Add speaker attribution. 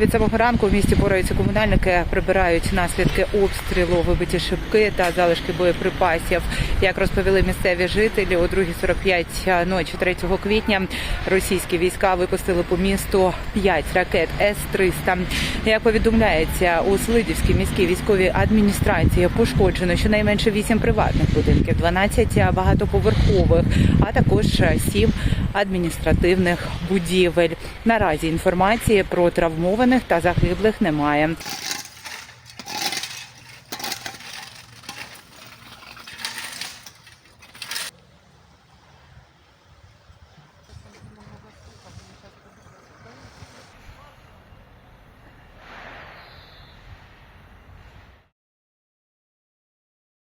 Speaker 1: Від самого ранку в місті пораються комунальники, прибирають наслідки обстрілу, вибиті шибки та залишки боєприпасів. Як розповіли місцеві жителі, о 2.45 ночі 3 квітня російські війська випустили по місту 5 ракет С-300. Як повідомляється, у Слидівській міській військовій адміністрації пошкоджено щонайменше 8 приватних будинків, 12 багатоповерхових, а також 7 адміністративних будівель. Наразі інформації про травмованих та загиблих немає.